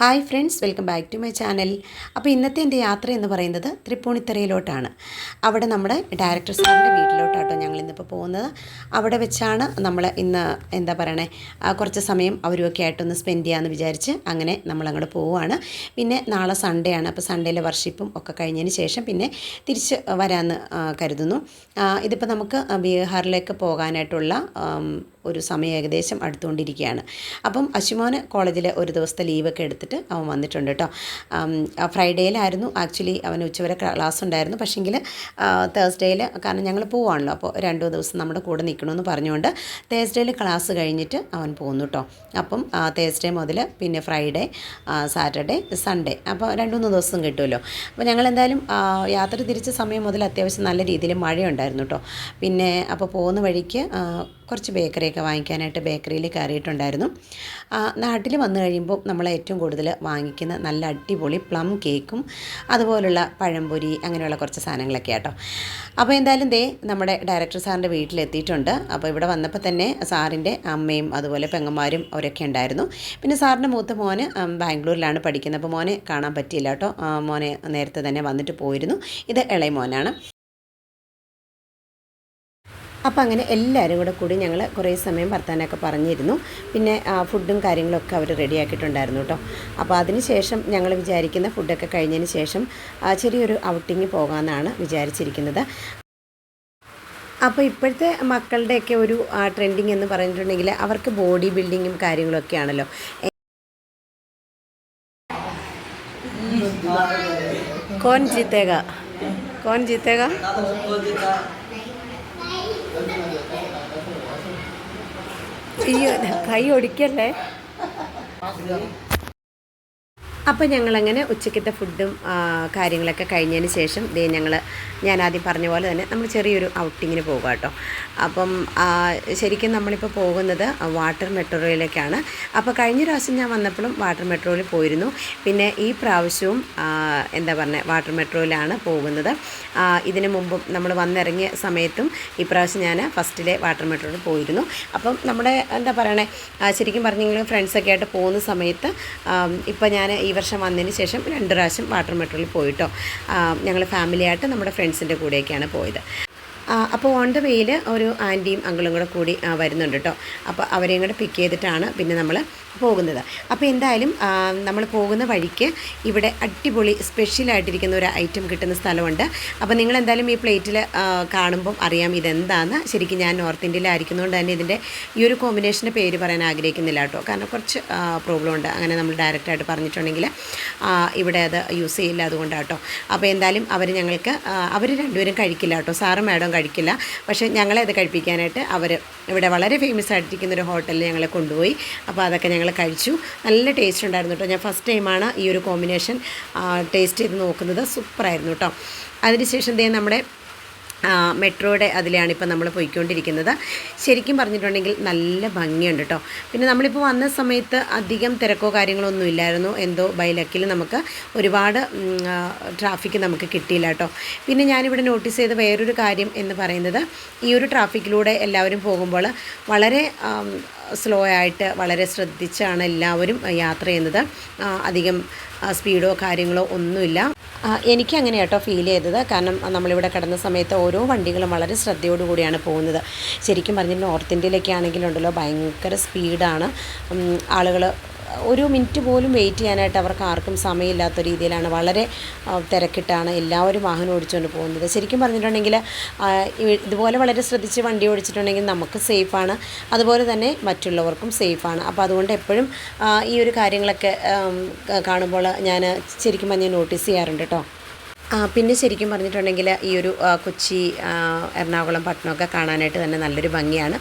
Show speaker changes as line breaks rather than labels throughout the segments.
Hi friends welcome back to my channel. അപ്പോൾ ഇന്നത്തെ എന്റെ യാത്ര എന്ന് പറയുന്നത് തൃപ്പൂണിത്തറയിലോട്ടാണ്. അവിടെ നമ്മുടെ ഡയറക്ടർ സാറിന്റെ വീട്ടിലോട്ടാട്ടോ ഞങ്ങൾ ഇന്നിപ്പോൾ പോകുന്നത്. അവിടെ വെച്ചാണ് നമ്മൾ ഇന്ന് എന്താ പറയണേ കുറച്ച് സമയം അവരുമൊക്കെ ആയിട്ടൊന്ന് സ്പെൻഡ് ചെയ്യാമെന്ന് വിചാരിച്ച് അങ്ങനെ നമ്മൾ അങ്ങോട്ട് പോവുകയാണ്. പിന്നെ നാളെ സൺഡേ ആണ്. അപ്പോൾ സൺഡേയിലെ വർഷിപ്പും ഒക്കെ കഴിഞ്ഞതിന് ശേഷം പിന്നെ തിരിച്ച് വരാമെന്ന് കരുതുന്നു. ഇതിപ്പോൾ നമുക്ക് ബീഹാറിലേക്ക് പോകാനായിട്ടുള്ള ഒരു സമയം ഏകദേശം അടുത്തുകൊണ്ടിരിക്കുകയാണ്. അപ്പം അശുമോന് കോളേജിൽ ഒരു ദിവസത്തെ ലീവൊക്കെ എടുത്തിട്ട് അവൻ വന്നിട്ടുണ്ട് കേട്ടോ ഫ്രൈഡേയിലായിരുന്നു. ആക്ച്വലി അവന് ഉച്ചവരെ ക്ലാസ് ഉണ്ടായിരുന്നു പക്ഷേങ്കിൽ തേഴ്സ്ഡേയിൽ കാരണം ഞങ്ങൾ പോവാണല്ലോ. അപ്പോൾ രണ്ടു ദിവസം നമ്മുടെ കൂടെ നിൽക്കണമെന്ന് പറഞ്ഞുകൊണ്ട് തേഴ്സ്ഡേയിൽ ക്ലാസ് കഴിഞ്ഞിട്ട് അവൻ പോകുന്നു കേട്ടോ അപ്പം തേഴ്സ്ഡേ മുതൽ പിന്നെ ഫ്രൈഡേ സാറ്റർഡേ സൺഡേ. അപ്പോൾ രണ്ട് മൂന്ന് ദിവസം കിട്ടുമല്ലോ അപ്പോൾ ഞങ്ങൾ എന്തായാലും യാത്ര തിരിച്ച സമയം മുതൽ അത്യാവശ്യം നല്ല രീതിയിൽ മഴയുണ്ടായിരുന്നു കേട്ടോ പിന്നെ അപ്പോൾ പോകുന്ന വഴിക്ക് കുറച്ച് ബേക്കറിയൊക്കെ വാങ്ങിക്കാനായിട്ട് ബേക്കറിയിൽ കയറിയിട്ടുണ്ടായിരുന്നു. നാട്ടിൽ വന്നു കഴിയുമ്പോൾ നമ്മൾ ഏറ്റവും കൂടുതൽ വാങ്ങിക്കുന്ന നല്ല അടിപൊളി പ്ലം കേക്കും അതുപോലുള്ള പഴംപൊരി അങ്ങനെയുള്ള കുറച്ച് സാധനങ്ങളൊക്കെ ആട്ടോ. അപ്പോൾ എന്തായാലും ദേ നമ്മുടെ ഡയറക്ടർ സാറിന്റെ വീട്ടിലെത്തിയിട്ടുണ്ട്. അപ്പോൾ ഇവിടെ വന്നപ്പോൾ തന്നെ സാറിന്റെ അമ്മയും അതുപോലെ പെങ്ങന്മാരും അവരൊക്കെ ഉണ്ടായിരുന്നു. പിന്നെ സാറിന്റെ മൂത്ത മോന് ബാംഗ്ലൂരിലാണ് പഠിക്കുന്നത്. അപ്പോൾ മോനെ കാണാൻ പറ്റിയില്ല കേട്ടോ. മോനെ നേരത്തെ തന്നെ വന്നിട്ട് പോയിരുന്നു. ഇത് ഇളയ മോനാണ്. അപ്പോൾ അങ്ങനെ എല്ലാവരും കൂടെ കൂടി ഞങ്ങൾ കുറേ സമയം വർത്താനമൊക്കെ പറഞ്ഞിരുന്നു. പിന്നെ ഫുഡും കാര്യങ്ങളൊക്കെ അവർ റെഡിയാക്കിയിട്ടുണ്ടായിരുന്നു കേട്ടോ അപ്പോൾ അതിന് ശേഷം ഞങ്ങൾ വിചാരിക്കുന്ന ഫുഡൊക്കെ കഴിഞ്ഞതിന് ശേഷം ചെറിയൊരു ഔട്ടിങ് പോകാമെന്നാണ് വിചാരിച്ചിരിക്കുന്നത്. അപ്പോൾ ഇപ്പോഴത്തെ മക്കളുടെയൊക്കെ ഒരു ട്രെൻഡിങ് എന്ന് പറഞ്ഞിട്ടുണ്ടെങ്കിൽ അവർക്ക് ബോഡി ബിൽഡിങ്ങും കാര്യങ്ങളൊക്കെ ആണല്ലോ. കോൻ ജീത്തേക കോൺ ജീത്തേക അയ്യോ കൈ ഒടിക്കല്ലേ? അപ്പോൾ ഞങ്ങളങ്ങനെ ഉച്ചക്കത്തെ ഫുഡും കാര്യങ്ങളൊക്കെ കഴിഞ്ഞതിന് ശേഷം ദേ ഞങ്ങൾ ഞാൻ ആദ്യം പറഞ്ഞ പോലെ തന്നെ നമ്മൾ ചെറിയൊരു ഔട്ടിങ്ങിന് പോകുക കേട്ടോ അപ്പം ശരിക്കും നമ്മളിപ്പോൾ പോകുന്നത് വാട്ടർ മെട്രോയിലേക്കാണ്. അപ്പോൾ കഴിഞ്ഞ പ്രാവശ്യം ഞാൻ വന്നപ്പോഴും വാട്ടർ മെട്രോയിൽ പോയിരുന്നു. പിന്നെ ഈ പ്രാവശ്യവും എന്താ പറഞ്ഞത് വാട്ടർ മെട്രോയിലാണ് പോകുന്നത്. ഇതിന് മുമ്പും നമ്മൾ വന്നിറങ്ങിയ സമയത്തും ഈ പ്രാവശ്യം ഞാൻ ഫസ്റ്റിലെ വാട്ടർ മെട്രോയിൽ പോയിരുന്നു. അപ്പം നമ്മുടെ എന്താ പറയണേ ശരിക്കും പറഞ്ഞെങ്കിൽ ഫ്രണ്ട്സൊക്കെ ആയിട്ട് പോകുന്ന സമയത്ത് ഇപ്പം ഞാൻ ഈ വർഷം വന്നതിന് ശേഷം രണ്ട് പ്രാവശ്യം വാട്ടർ മെട്രോയിൽ പോയിട്ടോ. ഞങ്ങൾ ഫാമിലിയായിട്ട് നമ്മുടെ ഫ്രണ്ട്സിന്റെ കൂടെയൊക്കെയാണ് പോയത്. അപ്പോൾ ഓൺ ദ വേയിൽ ഒരു ആന്റിയും അങ്കിളും കൂടെ കൂടി വരുന്നുണ്ട് കേട്ടോ അപ്പോൾ അവരെയും കൂടെ പിക്ക് ചെയ്തിട്ടാണ് പിന്നെ നമ്മൾ പോകുന്നത്. അപ്പോൾ എന്തായാലും നമ്മൾ പോകുന്ന വഴിക്ക് ഇവിടെ അടിപൊളി സ്പെഷ്യലായിട്ടിരിക്കുന്ന ഒരു ഐറ്റം കിട്ടുന്ന സ്ഥലമുണ്ട്. അപ്പോൾ നിങ്ങൾ എന്തായാലും ഈ പ്ലേറ്റിൽ കാണുമ്പം അറിയാം ഇതെന്താന്ന്. ശരിക്കും ഞാൻ നോർത്ത് ഇന്ത്യയിലായിരിക്കുന്നതുകൊണ്ട് തന്നെ ഇതിന്റെ ഈ ഒരു കോമ്പിനേഷന്റെ പേര് പറയാൻ ആഗ്രഹിക്കുന്നില്ല കേട്ടോ കാരണം കുറച്ച് പ്രോബ്ലം ഉണ്ട്. അങ്ങനെ നമ്മൾ ഡയറക്റ്റായിട്ട് പറഞ്ഞിട്ടുണ്ടെങ്കിൽ ഇവിടെ അത് യൂസ് ചെയ്യില്ല അതുകൊണ്ടാണ് കേട്ടോ അപ്പോൾ എന്തായാലും അവർ ഞങ്ങൾക്ക് അവർ രണ്ടുപേരും കഴിക്കില്ല കേട്ടോ സാറും മാഡം കഴിക്കില്ല. പക്ഷേ ഞങ്ങളെ അത് കഴിപ്പിക്കാനായിട്ട് അവർ ഇവിടെ വളരെ ഫേമസ് ആയിട്ടിരിക്കുന്ന ഒരു ഹോട്ടലിൽ ഞങ്ങളെ കൊണ്ടുപോയി. അപ്പോൾ അതൊക്കെ ഞങ്ങൾ കഴിച്ചു. നല്ല ടേസ്റ്റ് ഉണ്ടായിരുന്നു കേട്ടോ. ഞാൻ ഫസ്റ്റ് ടൈമാണ് ഈ ഒരു കോമ്പിനേഷൻ ടേസ്റ്റ് ചെയ്ത് നോക്കുന്നത്. സൂപ്പറായിരുന്നു കേട്ടോ. അതിനുശേഷം ദേ നമ്മുടെ മെട്രോയുടെ അതിലാണ് ഇപ്പോൾ നമ്മൾ പോയിക്കൊണ്ടിരിക്കുന്നത്. ശരിക്കും പറഞ്ഞിട്ടുണ്ടെങ്കിൽ നല്ല ഭംഗിയുണ്ട് കേട്ടോ പിന്നെ നമ്മളിപ്പോൾ വന്ന സമയത്ത് അധികം തിരക്കോ കാര്യങ്ങളോ ഒന്നും ഇല്ലായിരുന്നു. എന്തോ ബൈലക്കിൽ നമുക്ക് ഒരുപാട് ട്രാഫിക് നമുക്ക് കിട്ടിയില്ല കേട്ടോ പിന്നെ ഞാനിവിടെ നോട്ടീസ് ചെയ്ത വേറൊരു കാര്യം എന്ന് പറയുന്നത് ഈ ഒരു ട്രാഫിക്കിലൂടെ എല്ലാവരും പോകുമ്പോൾ വളരെ സ്ലോ ആയിട്ട് വളരെ ശ്രദ്ധിച്ചാണ് എല്ലാവരും യാത്ര ചെയ്യുന്നത്. അധികം സ്പീഡോ കാര്യങ്ങളോ ഒന്നുമില്ല. എനിക്ക് അങ്ങനെ കേട്ടോ ഫീൽ ചെയ്തത്. കാരണം നമ്മളിവിടെ കിടന്ന സമയത്ത് ഓരോ വണ്ടികളും വളരെ ശ്രദ്ധയോടുകൂടിയാണ് പോകുന്നത്. ശരിക്കും പറഞ്ഞാൽ നോർത്ത് ഇന്ത്യയിലൊക്കെ ആണെങ്കിലുണ്ടല്ലോ ഭയങ്കര സ്പീഡാണ് ആളുകൾ ഒരു മിനിറ്റ് പോലും വെയിറ്റ് ചെയ്യാനായിട്ട് അവർക്ക് ആർക്കും സമയമില്ലാത്ത രീതിയിലാണ്. വളരെ തിരക്കിട്ടാണ് എല്ലാവരും വാഹനം ഓടിച്ചുകൊണ്ട് പോകുന്നത്. ശരിക്കും പറഞ്ഞിട്ടുണ്ടെങ്കിൽ ഇതുപോലെ വളരെ ശ്രദ്ധിച്ച് വണ്ടി ഓടിച്ചിട്ടുണ്ടെങ്കിൽ നമുക്ക് സേഫാണ് അതുപോലെ തന്നെ മറ്റുള്ളവർക്കും സേഫാണ് അപ്പോൾ അതുകൊണ്ട് എപ്പോഴും ഈ ഒരു കാര്യങ്ങളൊക്കെ കാണുമ്പോൾ ഞാൻ ശരിക്കും പറഞ്ഞാൽ നോട്ടീസ് ചെയ്യാറുണ്ട് കേട്ടോ പിന്നെ ശരിക്കും പറഞ്ഞിട്ടുണ്ടെങ്കിൽ ഈ ഒരു കൊച്ചി എറണാകുളം പട്ടണമൊക്കെ കാണാനായിട്ട് തന്നെ നല്ലൊരു ഭംഗിയാണ്.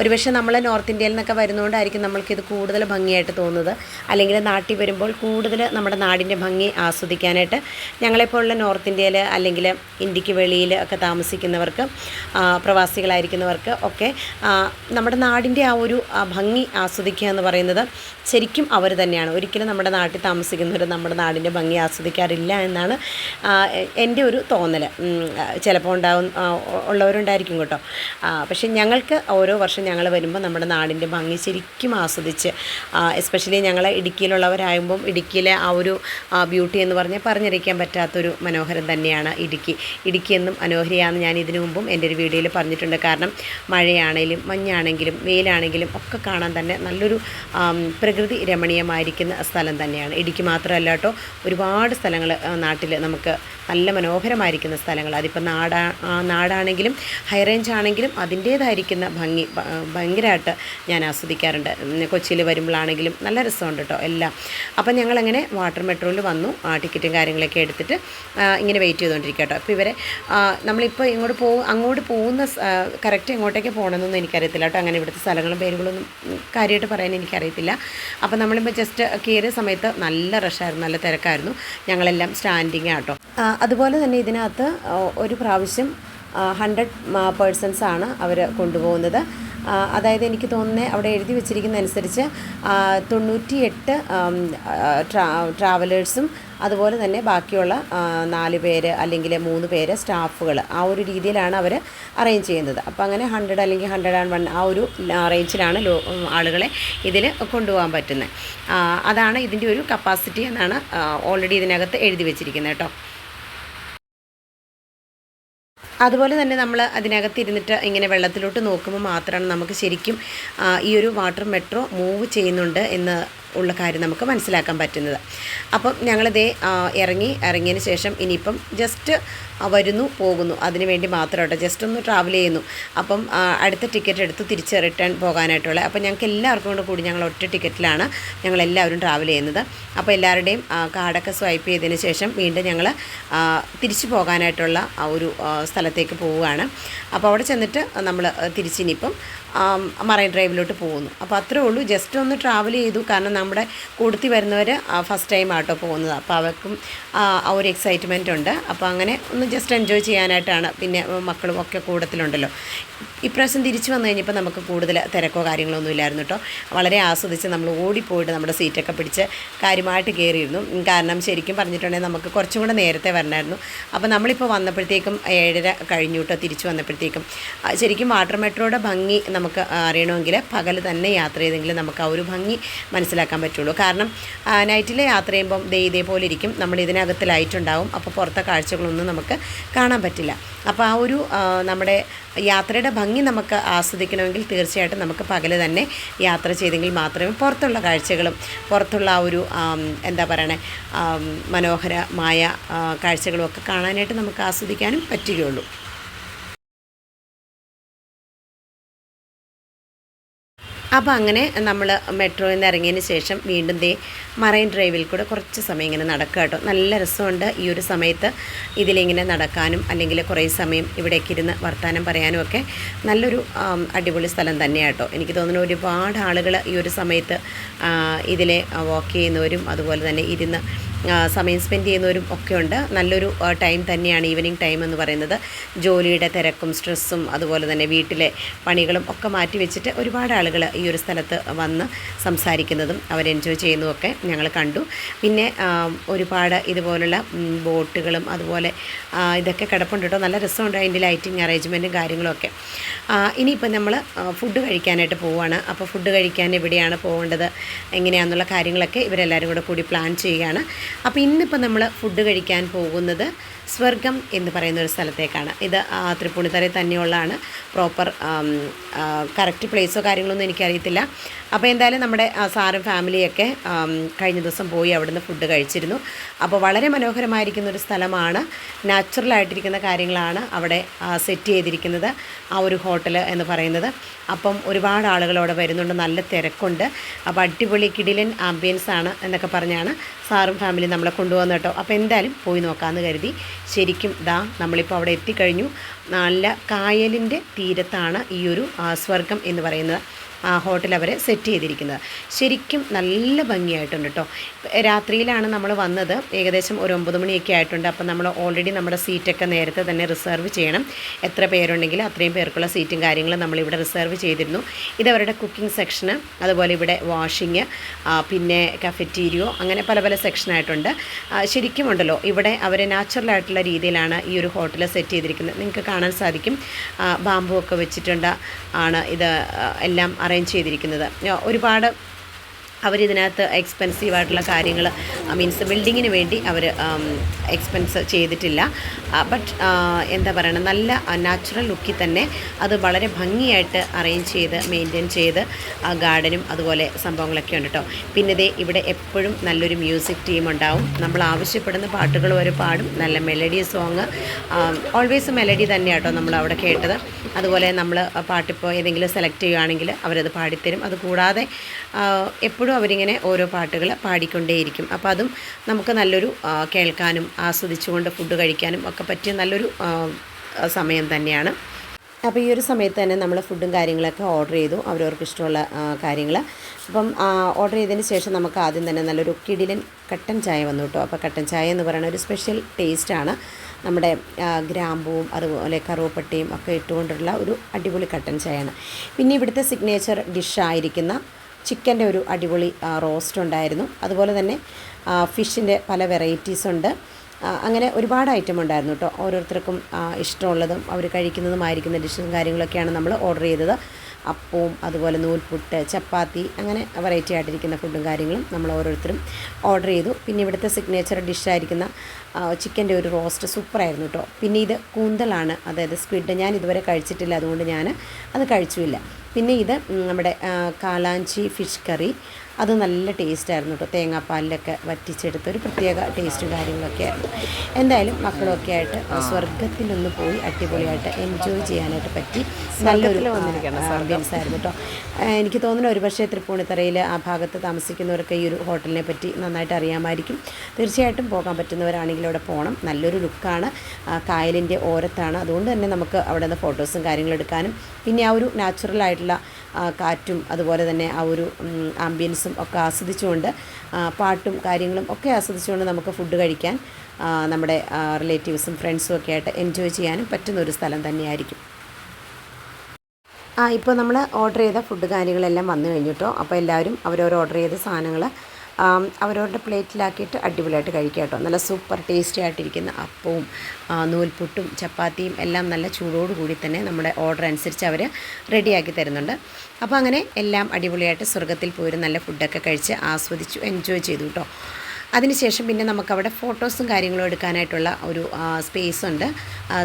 ഒരുപക്ഷെ നമ്മൾ നോർത്ത് ഇന്ത്യയിൽ നിന്നൊക്കെ വരുന്നതുകൊണ്ടായിരിക്കും നമ്മൾക്കിത് കൂടുതൽ ഭംഗിയായിട്ട് തോന്നുന്നത്. അല്ലെങ്കിൽ നാട്ടിൽ വരുമ്പോൾ കൂടുതൽ നമ്മുടെ നാടിന്റെ ഭംഗി ആസ്വദിക്കാനായിട്ട് ഞങ്ങളെപ്പോലുള്ള നോർത്ത് ഇന്ത്യയിൽ അല്ലെങ്കിൽ ഇന്ത്യയ്ക്ക് വെളിയിൽ ഒക്കെ താമസിക്കുന്നവർക്ക് പ്രവാസികളായിരിക്കുന്നവർക്ക് ഒക്കെ നമ്മുടെ നാടിന്റെ ആ ഒരു ഭംഗി ആസ്വദിക്കുക എന്ന് പറയുന്നത് ശരിക്കും അവർ തന്നെയാണ്. ഒരിക്കലും നമ്മുടെ നാട്ടിൽ താമസിക്കുന്നവർ നമ്മുടെ നാടിന്റെ ഭംഗി ആസ്വദിക്കാറില്ല എന്നാണ് എന്റെ ഒരു തോന്നൽ ചിലപ്പോൾ ഉണ്ടാവും ഉള്ളവരുണ്ടായിരിക്കും കേട്ടോ. പക്ഷെ ഞങ്ങൾക്ക് ഓരോ വർഷം ഞങ്ങൾ വരുമ്പോൾ നമ്മുടെ നാടിന്റെ ഭംഗി ശരിക്കും ആസ്വദിച്ച് എസ്പെഷ്യലി ഞങ്ങൾ ഇടുക്കിയിലുള്ളവരാകുമ്പം ഇടുക്കിയിലെ ആ ഒരു ബ്യൂട്ടി എന്ന് പറഞ്ഞാൽ പറഞ്ഞറിയിക്കാൻ പറ്റാത്തൊരു മനോഹരം തന്നെയാണ് ഇടുക്കി. ഇടുക്കി എന്നും മനോഹരിയാണെന്ന് ഞാൻ ഇതിനു മുമ്പും എന്റെ ഒരു വീഡിയോയിൽ പറഞ്ഞിട്ടുണ്ട്. കാരണം മഴയാണെങ്കിലും മഞ്ഞാണെങ്കിലും വെയിലാണെങ്കിലും ഒക്കെ കാണാൻ തന്നെ നല്ലൊരു പ്രകൃതി രമണീയമായിരിക്കുന്ന സ്ഥലം തന്നെയാണ്. ഇടുക്കി മാത്രമല്ല കേട്ടോ ഒരുപാട് സ്ഥലങ്ങൾ നാട്ടിൽ നമുക്ക് നല്ല മനോഹരമായിരിക്കുന്ന സ്ഥലങ്ങൾ. അതിപ്പോൾ നാടാ നാടാണെങ്കിലും ഹൈ റേഞ്ച് ആണെങ്കിലും അതിന്റേതായിരിക്കുന്ന ഭംഗി ഭയങ്കരമായിട്ട് ഞാൻ ആസ്വദിക്കാറുണ്ട്. കൊച്ചിയിൽ വരുമ്പോഴാണെങ്കിലും നല്ല രസമുണ്ട് കേട്ടോ എല്ലാം. അപ്പം ഞങ്ങളങ്ങനെ വാട്ടർ മെട്രോയിൽ വന്നു. ടിക്കറ്റും കാര്യങ്ങളൊക്കെ എടുത്തിട്ട് ഇങ്ങനെ വെയിറ്റ് ചെയ്തുകൊണ്ടിരിക്കുക കേട്ടോ അപ്പോൾ ഇവരെ നമ്മളിപ്പോൾ ഇങ്ങോട്ട് പോകും അങ്ങോട്ട് പോകുന്ന കറക്റ്റ് എങ്ങോട്ടേക്ക് പോകണമെന്നൊന്നും എനിക്കറിയത്തില്ല കേട്ടോ അങ്ങനെ ഇവിടുത്തെ സ്ഥലങ്ങളും പേരുകളൊന്നും കാര്യമായിട്ട് പറയാൻ എനിക്കറിയത്തില്ല. അപ്പോൾ നമ്മളിപ്പോൾ ജസ്റ്റ് കയറിയ സമയത്ത് നല്ല റഷായിരുന്നു നല്ല തിരക്കായിരുന്നു. ഞങ്ങളെല്ലാം സ്റ്റാൻഡിങ് ആട്ടോ അതുപോലെ തന്നെ ഇതിനകത്ത് ഒരു പ്രാവശ്യം ഹൺഡ്രഡ് പേഴ്സൺസ് ആണ് അവർ കൊണ്ടുപോകുന്നത്. അതായത് എനിക്ക് തോന്നുന്നത് അവിടെ എഴുതി വെച്ചിരിക്കുന്ന അനുസരിച്ച് തൊണ്ണൂറ്റി എട്ട് ട്രാവലേഴ്സും അതുപോലെ തന്നെ ബാക്കിയുള്ള നാല് പേര് അല്ലെങ്കിൽ മൂന്ന് പേര് സ്റ്റാഫുകൾ ആ ഒരു രീതിയിലാണ് അവർ അറേഞ്ച് ചെയ്യുന്നത്. അപ്പോൾ അങ്ങനെ ഹൺഡ്രഡ് അല്ലെങ്കിൽ ഹൺഡ്രഡ് ആൻഡ് വൺ ആ ഒരു റേഞ്ചിലാണ് ലോ ആളുകളെ ഇതിൽ കൊണ്ടുപോകാൻ പറ്റുന്നത് അതാണ് ഇതിന്റെ ഒരു കപ്പാസിറ്റി എന്നാണ് ഓൾറെഡി ഇതിനകത്ത് എഴുതി വെച്ചിരിക്കുന്നത് കേട്ടോ അതുപോലെ തന്നെ നമ്മൾ അതിനകത്ത് ഇരുന്നിട്ട് ഇങ്ങനെ വെള്ളത്തിലോട്ട് നോക്കുമ്പോൾ മാത്രമാണ് നമുക്ക് ശരിക്കും ഈ ഒരു വാട്ടർ മെട്രോ മൂവ് ചെയ്യുന്നുണ്ട് എന്ന് ഉള്ള കാര്യം നമുക്ക് മനസ്സിലാക്കാൻ പറ്റുന്നത്. അപ്പം ഞങ്ങളിതേ ഇറങ്ങി ഇറങ്ങിയതിന് ശേഷം ഇനിയിപ്പം ജസ്റ്റ് വരുന്നു പോകുന്നു. അതിന് വേണ്ടി മാത്രം കേട്ടോ ജസ്റ്റ് ഒന്ന് ട്രാവൽ ചെയ്യുന്നു. അപ്പം അടുത്ത ടിക്കറ്റ് എടുത്ത് തിരിച്ച് റിട്ടേൺ പോകാനായിട്ടുള്ള അപ്പം ഞങ്ങൾക്ക് എല്ലാവർക്കും കൂടെ കൂടി ഞങ്ങൾ ഒറ്റ ടിക്കറ്റിലാണ് ഞങ്ങൾ എല്ലാവരും ട്രാവൽ ചെയ്യുന്നത്. അപ്പോൾ എല്ലാവരുടെയും കാർഡൊക്കെ സ്വൈപ്പ് ചെയ്തതിന് ശേഷം വീണ്ടും ഞങ്ങൾ തിരിച്ചു പോകാനായിട്ടുള്ള ഒരു സ്ഥലത്തേക്ക് പോവുകയാണ്. അപ്പോൾ അവിടെ ചെന്നിട്ട് നമ്മൾ തിരിച്ചിനിപ്പം മറൈൻ ഡ്രൈവിലോട്ട് പോകുന്നു. അപ്പോൾ അത്രേ ഉള്ളൂ. ജസ്റ്റ് ഒന്ന് ട്രാവൽ ചെയ്തു. കാരണം നമ്മുടെ കൂടത്തി വരുന്നവർ ഫസ്റ്റ് ടൈം ആട്ടോ പോകുന്നത്. അപ്പോൾ അവർക്കും ആ ഒരു എക്സൈറ്റ്മെന്റ് ഉണ്ട്. അപ്പോൾ അങ്ങനെ ഒന്ന് ജസ്റ്റ് എൻജോയ് ചെയ്യാനായിട്ടാണ് പിന്നെ മക്കളും ഒക്കെ കൂടത്തിലുണ്ടല്ലോ. ഇപ്രാവശ്യം തിരിച്ചു വന്നു കഴിഞ്ഞപ്പോൾ നമുക്ക് കൂടുതൽ തിരക്കോ കാര്യങ്ങളോ ഒന്നും ഇല്ലായിരുന്നു കേട്ടോ വളരെ ആസ്വദിച്ച് നമ്മൾ ഓടിപ്പോയിട്ട് നമ്മുടെ സീറ്റൊക്കെ പിടിച്ച് കാര്യമായിട്ട് കയറിയിരുന്നു കാരണം ശരിക്കും പറഞ്ഞിട്ടുണ്ടെങ്കിൽ നമുക്ക് കുറച്ചും കൂടെ നേരത്തെ വരണമായിരുന്നു. അപ്പോൾ നമ്മളിപ്പോൾ വന്നപ്പോഴത്തേക്കും ഏഴര കഴിഞ്ഞു കേട്ടോ തിരിച്ചു വന്നപ്പോഴത്തേക്കും. ശരിക്കും വാട്ടർ മെട്രോയുടെ ഭംഗി നമുക്ക് അറിയണമെങ്കിൽ പകൽ തന്നെ യാത്ര ചെയ്തെങ്കിൽ നമുക്ക് ആ ഒരു ഭംഗി മനസ്സിലാക്കാൻ പറ്റുള്ളൂ. കാരണം നൈറ്റിലെ യാത്ര ചെയ്യുമ്പം ദേ ഇതേപോലെ ഇരിക്കും. നമ്മൾ ഇതിനകത്ത് ലൈറ്റ് ഉണ്ടാവും. അപ്പോൾ പുറത്തെ കാഴ്ചകളൊന്നും നമുക്ക് കാണാൻ പറ്റില്ല. അപ്പോൾ ആ ഒരു നമ്മുടെ യാത്രയുടെ ഭംഗി നമുക്ക് ആസ്വദിക്കണമെങ്കിൽ തീർച്ചയായിട്ടും നമുക്ക് പകൽ തന്നെ യാത്ര ചെയ്തെങ്കിൽ മാത്രമേ പുറത്തുള്ള കാഴ്ചകളും പുറത്തുള്ള ആ ഒരു എന്താ പറയണേ മനോഹരമായ ആ, കാഴ്ചകളും ഒക്കെ കാണാനായിട്ട് നമുക്ക് ആസ്വദിക്കാനും പറ്റുകയുള്ളൂ. അപ്പോൾ അങ്ങനെ നമ്മൾ മെട്രോയിൽ നിന്ന് ഇറങ്ങിയതിന് ശേഷം വീണ്ടും ദേ മറൈൻ ഡ്രൈവിൽ കൂടെ കുറച്ച് സമയം ഇങ്ങനെ നടക്കുക കേട്ടോ. നല്ല രസമുണ്ട് ഈ ഒരു സമയത്ത് ഇതിലിങ്ങനെ നടക്കാനും അല്ലെങ്കിൽ കുറേ സമയം ഇവിടേക്ക് ഇരുന്ന് വർത്തമാനം പറയാനും ഒക്കെ നല്ലൊരു അടിപൊളി സ്ഥലം തന്നെയാണ് കേട്ടോ. എനിക്ക് തോന്നുന്നു ഒരുപാട് ആളുകൾ ഈ ഒരു സമയത്ത് ഇതിലെ വാക്ക് ചെയ്യുന്നവരും അതുപോലെ തന്നെ ഇരുന്ന് സമയം സ്പെൻഡ് ചെയ്യുന്നവരും ഒക്കെ ഉണ്ട് നല്ലൊരു ടൈം തന്നെയാണ് ഈവനിങ് ടൈം എന്ന് പറയുന്നത്. ജോലിയുടെ തിരക്കും സ്ട്രെസ്സും അതുപോലെ തന്നെ വീട്ടിലെ പണികളും ഒക്കെ മാറ്റി വെച്ചിട്ട് ഒരുപാട് ആളുകൾ ഈ ഒരു സ്ഥലത്ത് വന്ന് സംസാരിക്കുന്നതും അവർ എൻജോയ് ചെയ്യുന്നതും ഒക്കെ ഞങ്ങൾ കണ്ടു. പിന്നെ ഒരുപാട് ഇതുപോലുള്ള ബോട്ടുകളും അതുപോലെ ഇതൊക്കെ കിടപ്പുണ്ട് കേട്ടോ. നല്ല രസമുണ്ട് അതിന്റെ ലൈറ്റിംഗ് അറേഞ്ച്മെന്റും കാര്യങ്ങളൊക്കെ. ഇനിയിപ്പോൾ നമ്മൾ ഫുഡ് കഴിക്കാനായിട്ട് പോവുകയാണ് അപ്പോൾ ഫുഡ് കഴിക്കാൻ എവിടെയാണ് പോകേണ്ടത് എങ്ങനെയാണെന്നുള്ള കാര്യങ്ങളൊക്കെ ഇവരെല്ലാവരും കൂടെ കൂടി പ്ലാൻ ചെയ്യുകയാണ്. അപ്പോൾ ഇന്നിപ്പോൾ നമ്മൾ ഫുഡ് കഴിക്കാൻ പോകുന്നത് സ്വർഗം എന്ന് പറയുന്ന ഒരു സ്ഥലത്തേക്കാണ്. ഇത് തൃപ്പൂണിത്തറയിൽ തന്നെയുള്ളതാണ്. പ്രോപ്പർ കറക്റ്റ് പ്ലേസോ കാര്യങ്ങളൊന്നും എനിക്കറിയത്തില്ല. അപ്പോൾ എന്തായാലും നമ്മുടെ സാറും ഫാമിലിയൊക്കെ കഴിഞ്ഞ ദിവസം പോയി അവിടുന്ന് ഫുഡ് കഴിച്ചിരുന്നു. അപ്പോൾ വളരെ മനോഹരമായിരിക്കുന്ന ഒരു സ്ഥലമാണ്. നാച്ചുറൽ ആയിട്ടിരിക്കുന്ന കാര്യങ്ങളാണ് അവിടെ സെറ്റ് ചെയ്തിരിക്കുന്നത്. ആ ഒരു ഹോട്ടൽ എന്ന് പറയുന്നത്. അപ്പം ഒരുപാട് ആളുകൾ അവിടെ വരുന്നുണ്ട്. നല്ല തിരക്കുണ്ട്. അപ്പോൾ അടിപൊളി കിടിലൻ ആംബിയൻസ് ആണ് എന്നൊക്കെ പറഞ്ഞാണ് സാറും ഫാമിലി നമ്മളെ കൊണ്ടുപോകുന്നത് കേട്ടോ. അപ്പോൾ എന്തായാലും പോയി നോക്കാമെന്ന് കരുതി. ശരിക്കും ദാ നമ്മളിപ്പോൾ അവിടെ എത്തിക്കഴിഞ്ഞു. നല്ല കായലിന്റെ തീരത്താണ് ഈ ഒരു സ്വർഗം എന്ന് പറയുന്നത്. ഹോട്ടൽ അവർ സെറ്റ് ചെയ്തിരിക്കുന്നത്. ശരിക്കും നല്ല ഭംഗിയായിട്ടുണ്ട് കേട്ടോ രാത്രിയിലാണ് നമ്മൾ വന്നത്. ഏകദേശം ഒരു ഒമ്പത് മണിയൊക്കെ ആയിട്ടുണ്ട്. അപ്പം നമ്മൾ ഓൾറെഡി നമ്മുടെ സീറ്റൊക്കെ നേരത്തെ തന്നെ റിസർവ് ചെയ്യണം. എത്ര പേരുണ്ടെങ്കിലും അത്രയും പേർക്കുള്ള സീറ്റും കാര്യങ്ങളും നമ്മളിവിടെ റിസർവ് ചെയ്തിരുന്നു. ഇതവരുടെ കുക്കിംഗ് സെക്ഷന് അതുപോലെ ഇവിടെ വാഷിങ് പിന്നെ കഫറ്റീരിയോ അങ്ങനെ പല പല സെക്ഷനായിട്ടുണ്ട് ശരിക്കും ഉണ്ടല്ലോ. ഇവിടെ അവർ നാച്ചുറലായിട്ടുള്ള രീതിയിലാണ് ഈ ഒരു ഹോട്ടൽ സെറ്റ് ചെയ്തിരിക്കുന്നത്. നിങ്ങൾക്ക് കാണാൻ സാധിക്കും. ബാമ്പു ഒക്കെ വെച്ചിട്ടുണ്ട്. ആണ് ഇത് എല്ലാം അറേഞ്ച് ചെയ്തിരിക്കുന്നത്. ഒരുപാട് അവരിതിനകത്ത് എക്സ്പെൻസീവ് ആയിട്ടുള്ള കാര്യങ്ങൾ മീൻസ് ബിൽഡിങ്ങിന് വേണ്ടി അവർ എക്സ്പെൻസ് ചെയ്തിട്ടില്ല. ബട്ട് എന്താ പറയുക നല്ല നാച്ചുറൽ ലുക്കിൽ തന്നെ അത് വളരെ ഭംഗിയായിട്ട് അറേഞ്ച് ചെയ്ത് മെയിന്റെയിൻ ചെയ്ത് ആ ഗാർഡനും അതുപോലെ സംഭവങ്ങളൊക്കെ ഉണ്ട് കേട്ടോ പിന്നെ ഇതേ ഇവിടെ എപ്പോഴും നല്ലൊരു മ്യൂസിക് ടീം ഉണ്ടാവും. നമ്മൾ ആവശ്യപ്പെടുന്ന പാട്ടുകൾ വരെ പാടും. നല്ല മെലഡി സോങ് ഓൾവേസ് മെലഡി തന്നെയാട്ടോ നമ്മൾ അവിടെ കേട്ടത്. അതുപോലെ നമ്മൾ പാട്ടിപ്പോൾ ഏതെങ്കിലും സെലക്ട് ചെയ്യുകയാണെങ്കിൽ അവരത് പാടിത്തരും. അതുകൂടാതെ ആ, എപ്പോഴും അവരിങ്ങനെ ഓരോ പാട്ടുകൾ പാടിക്കൊണ്ടേയിരിക്കും. അപ്പോൾ അതും നമുക്ക് നല്ലൊരു കേൾക്കാനും ആസ്വദിച്ചുകൊണ്ട് ഫുഡ് കഴിക്കാനും ഒക്കെ പറ്റിയ നല്ലൊരു സമയം തന്നെയാണ്. അപ്പോൾ ഈ ഒരു സമയത്ത് തന്നെ നമ്മൾ ഫുഡും കാര്യങ്ങളൊക്കെ ഓർഡർ ചെയ്തു. അവരവർക്ക് ഇഷ്ടമുള്ള കാര്യങ്ങൾ. അപ്പം ഓർഡർ ചെയ്തതിന് ശേഷം നമുക്ക് ആദ്യം തന്നെ നല്ലൊരു കിടിലൻ കട്ടൻ ചായ വന്നു കേട്ടോ. അപ്പോൾ കട്ടൻ ചായ എന്ന് പറയുന്ന ഒരു സ്പെഷ്യൽ ടേസ്റ്റാണ് നമ്മുടെ ഗ്രാമ്പൂവും അതുപോലെ കറുവപ്പട്ടിയും ഒക്കെ ഇട്ടുകൊണ്ടുള്ള ഒരു അടിപൊളി കട്ടൻ ചായയാണ്. പിന്നെ ഇവിടുത്തെ സിഗ്നേച്ചർ ഡിഷായിരിക്കുന്ന ചിക്കന്റെ ഒരു അടിപൊളി റോസ്റ്റ് ഉണ്ടായിരുന്നു. അതുപോലെ തന്നെ ഫിഷിന്റെ പല വെറൈറ്റീസ് ഉണ്ട്. അങ്ങനെ ഒരുപാട് ഐറ്റം ഉണ്ടായിരുന്നു കേട്ടോ. ഓരോരുത്തർക്കും ഇഷ്ടമുള്ളതും അവർ കഴിക്കുന്നതുമായിരിക്കുന്ന ഡിഷും കാര്യങ്ങളൊക്കെയാണ് നമ്മൾ ഓർഡർ ചെയ്തത്. അപ്പവും അതുപോലെ നൂൽപുട്ട് ചപ്പാത്തി അങ്ങനെ വെറൈറ്റി ആയിട്ടിരിക്കുന്ന ഫുഡും കാര്യങ്ങളും നമ്മൾ ഓരോരുത്തരും ഓർഡർ ചെയ്തു. പിന്നെ ഇവിടുത്തെ സിഗ്നേച്ചർ ഡിഷായിരിക്കുന്ന ചിക്കന്റെ ഒരു റോസ്റ്റ് സൂപ്പറായിരുന്നു കേട്ടോ. പിന്നെ ഇത് കൂന്തലാണ് അതായത് സ്ക്വിഡ്. ഞാൻ ഇതുവരെ കഴിച്ചിട്ടില്ല അതുകൊണ്ട് ഞാൻ അത് കഴിച്ചുമില്ല പിന്നെ ഇത് നമ്മുടെ കാലാഞ്ചി ഫിഷ് കറി. അത് നല്ല ടേസ്റ്റായിരുന്നു കേട്ടോ തേങ്ങാപ്പാലിലൊക്കെ വറ്റിച്ചെടുത്ത ഒരു പ്രത്യേക ടേസ്റ്റും കാര്യങ്ങളൊക്കെ ആയിരുന്നു. എന്തായാലും മക്കളൊക്കെ ആയിട്ട് സ്വർഗത്തിലൊന്ന് പോയി അടിപൊളിയായിട്ട് എൻജോയ് ചെയ്യാനായിട്ട് പറ്റി നല്ലൊരു ആംബിയൻസ് ആയിരുന്നു കേട്ടോ എനിക്ക് തോന്നുന്നു ഒരുപക്ഷെ തൃപ്പൂണിത്തറയിൽ ആ ഭാഗത്ത് താമസിക്കുന്നവർക്ക് ഈ ഒരു ഹോട്ടലിനെ പറ്റി നന്നായിട്ട് അറിയാമായിരിക്കും. തീർച്ചയായിട്ടും പോകാൻ പറ്റുന്നവരാണെങ്കിൽ അവിടെ പോകണം നല്ലൊരു ലുക്കാണ്. കായലിന്റെ ഓരത്താണ്. അതുകൊണ്ട് തന്നെ നമുക്ക് അവിടെ നിന്ന് ഫോട്ടോസും കാര്യങ്ങളും എടുക്കാനും. പിന്നെ ആ ഒരു നാച്ചുറൽ ആയിട്ടുള്ള കാറ്റും അതുപോലെ തന്നെ ആ ഒരു ആംബിയൻസും ഒക്കെ ആസ്വദിച്ചുകൊണ്ട് പാട്ടും കാര്യങ്ങളും ഒക്കെ ആസ്വദിച്ചുകൊണ്ട് നമുക്ക് ഫുഡ് കഴിക്കാൻ നമ്മുടെ റിലേറ്റീവ്സും ഫ്രണ്ട്സും ഒക്കെ ആയിട്ട് എൻജോയ് ചെയ്യാനും പറ്റുന്ന ഒരു സ്ഥലം തന്നെയായിരിക്കും. ആ ഇപ്പോൾ നമ്മൾ ഓർഡർ ചെയ്ത ഫുഡ് കാര്യങ്ങളെല്ലാം വന്നു കഴിഞ്ഞിട്ടോ അപ്പോൾ എല്ലാവരും അവരവർ ഓർഡർ ചെയ്ത സാധനങ്ങൾ അവരവരുടെ പ്ലേറ്റിലാക്കിയിട്ട് അടിപൊളിയായിട്ട് കഴിക്കാം കേട്ടോ. നല്ല സൂപ്പർ ടേസ്റ്റി ആയിട്ടിരിക്കുന്ന അപ്പവും നൂൽപുട്ടും ചപ്പാത്തിയും എല്ലാം നല്ല ചൂടോട് കൂടി തന്നെ നമ്മുടെ ഓർഡർ അനുസരിച്ച് അവർ റെഡിയാക്കി തരുന്നുണ്ട്. അപ്പോൾ അങ്ങനെ എല്ലാം അടിപൊളിയായിട്ട് സ്വർഗത്തിൽ പോയി നല്ല ഫുഡൊക്കെ കഴിച്ച് ആസ്വദിച്ചു എൻജോയ് ചെയ്തു കേട്ടോ. അതിനുശേഷം പിന്നെ നമുക്കവിടെ ഫോട്ടോസും കാര്യങ്ങളും എടുക്കാനായിട്ടുള്ള ഒരു സ്പേസ് ഉണ്ട്.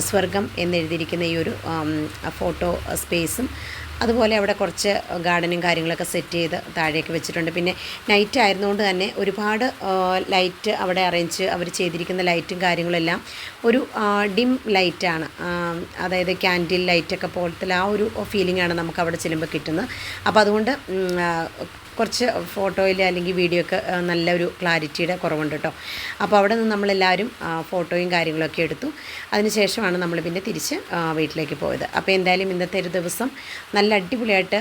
സ്വർഗം എന്നെഴുതിയിരിക്കുന്ന ഈ ഒരു ഫോട്ടോ സ്പേസും അതുപോലെ അവിടെ കുറച്ച് ഗാർഡനും കാര്യങ്ങളൊക്കെ സെറ്റ് ചെയ്ത് താഴേക്ക് വെച്ചിട്ടുണ്ട്. പിന്നെ നൈറ്റ് ആയിരുന്നുകൊണ്ട് തന്നെ ഒരുപാട് ലൈറ്റ് അവിടെ അറേഞ്ച് അവർ ചെയ്തിരിക്കുന്ന ലൈറ്റും കാര്യങ്ങളെല്ലാം ഒരു ഡിം ലൈറ്റാണ്. അതായത് ക്യാൻഡിൽ ലൈറ്റൊക്കെ പോലത്തെ ആ ഒരു ഫീലിംഗ് ആണ് നമുക്ക് അവിടെ ചെല്ലുമ്പോൾ കിട്ടുന്നത്. അപ്പോൾ അതുകൊണ്ട് കുറച്ച് ഫോട്ടോയിൽ അല്ലെങ്കിൽ വീഡിയോ ഒക്കെ നല്ലൊരു ക്ലാരിറ്റിയുടെ കുറവുണ്ട് കേട്ടോ അപ്പോൾ അവിടെ നിന്ന് നമ്മളെല്ലാവരും ഫോട്ടോയും കാര്യങ്ങളൊക്കെ എടുത്തു. അതിനുശേഷമാണ് നമ്മൾ പിന്നെ തിരിച്ച് വീട്ടിലേക്ക് പോയത്. അപ്പോൾ എന്തായാലും ഇന്നത്തെ ഒരു ദിവസം നല്ല അടിപൊളിയായിട്ട്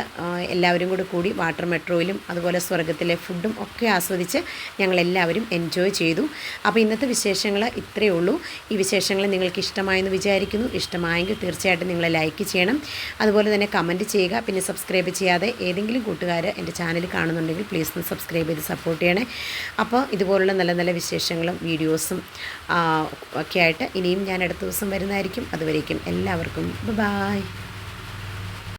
എല്ലാവരും കൂടി കൂടി വാട്ടർ മെട്രോയിലും അതുപോലെ സ്വർഗത്തിലെ ഫുഡും ഒക്കെ ആസ്വദിച്ച് ഞങ്ങളെല്ലാവരും എൻജോയ് ചെയ്തു. അപ്പോൾ ഇന്നത്തെ വിശേഷങ്ങൾ ഇത്രയേ ഉള്ളൂ. ഈ വിശേഷങ്ങൾ നിങ്ങൾക്ക് ഇഷ്ടമായെന്ന് വിചാരിക്കുന്നു. ഇഷ്ടമായെങ്കിൽ തീർച്ചയായിട്ടും നിങ്ങളെ ലൈക്ക് ചെയ്യണം. അതുപോലെ തന്നെ കമന്റ് ചെയ്യുക. പിന്നെ സബ്സ്ക്രൈബ് ചെയ്യാതെ ഏതെങ്കിലും കൂട്ടുകാർ എന്റെ ചാനൽ കാണുന്നുണ്ടെങ്കിൽ പ്ലീസ് ഒന്ന് സബ്സ്ക്രൈബ് ചെയ്ത് സപ്പോർട്ട് ചെയ്യണേ. അപ്പോൾ ഇതുപോലുള്ള നല്ല നല്ല വിശേഷങ്ങളും വീഡിയോസും ഒക്കെ ആയിട്ട് ഇനിയും ഞാൻ അടുത്ത ദിവസം വരുന്നതായിരിക്കും. അതുവരേക്കും എല്ലാവർക്കും. ബൈ